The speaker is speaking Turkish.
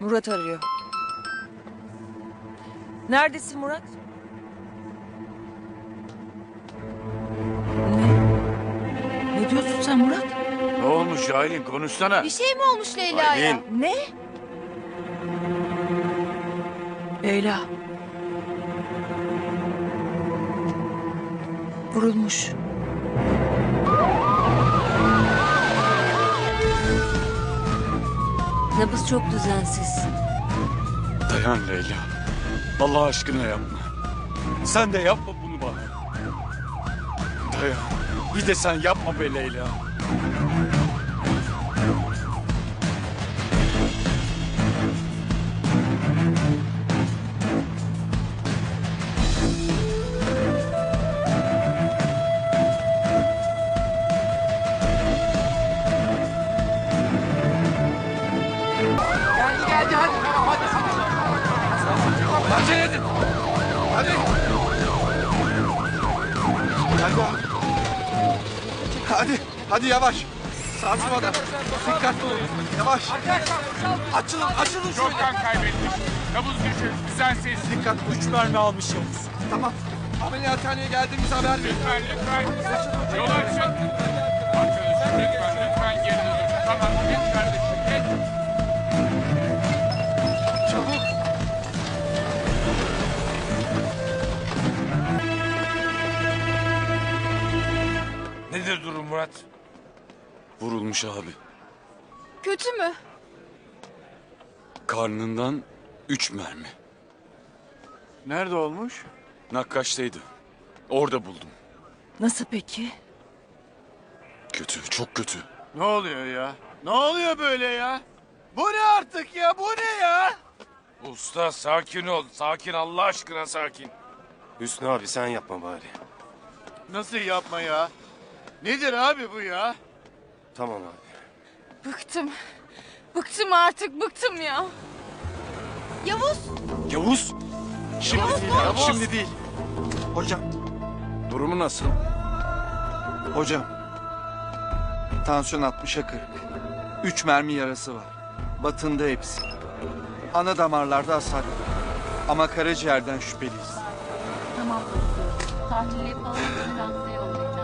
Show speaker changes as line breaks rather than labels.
Murat arıyor. Neredesin Murat? Ne? Ne diyorsun sen Murat?
Ne olmuş Aylin konuşsana.
Bir şey mi olmuş Leyla'ya?
Aylin.
Ne? Leyla. Vurulmuş.
Nabız çok düzensiz.
Dayan Leyla. Allah aşkına yapma. Sen de yapma bunu bana. Dayan. Bir de sen yapma be Leyla.
Geldi hadi. Hadi hadi. Acele edin. Hadi. Hadi. Hadi. Hadi yavaş. Sarsmadan. Dikkatli olun. Yavaş. Açılın, açılın
Çok
şöyle.
kan kaybetmiş. Nabız düşük. Düzensiz.
Dikkat. Üç mermi almış Yavuz. Tamam. Ameliyathaneye geldiğimiz haber verin.
Lütfen lütfen. Yolu açın. Nedir durum Murat?
Vurulmuş abi.
Kötü mü?
Karnından üç mermi.
Nerede olmuş?
Nakkaştaydı. Orada buldum.
Nasıl peki?
Kötü, çok kötü.
Ne oluyor ya? Ne oluyor böyle ya? Bu ne artık ya? Bu ne ya?
Usta sakin ol. Sakin Allah aşkına sakin.
Hüsnü abi sen yapma bari.
Nasıl yapma ya? Nedir abi bu ya?
Tamam abi.
Bıktım. Bıktım artık bıktım ya. Yavuz
Yavuz!
Şimdi değil. Şimdi değil. Hocam.
Durumu nasıl?
Hocam. Tansiyon 60'a 40. Üç mermi yarası var. Batında hepsi. Ana damarlarda hasar yok. Ama karaciğerden şüpheliyiz.
Tamam. Tahlil yapalım. Ambulansla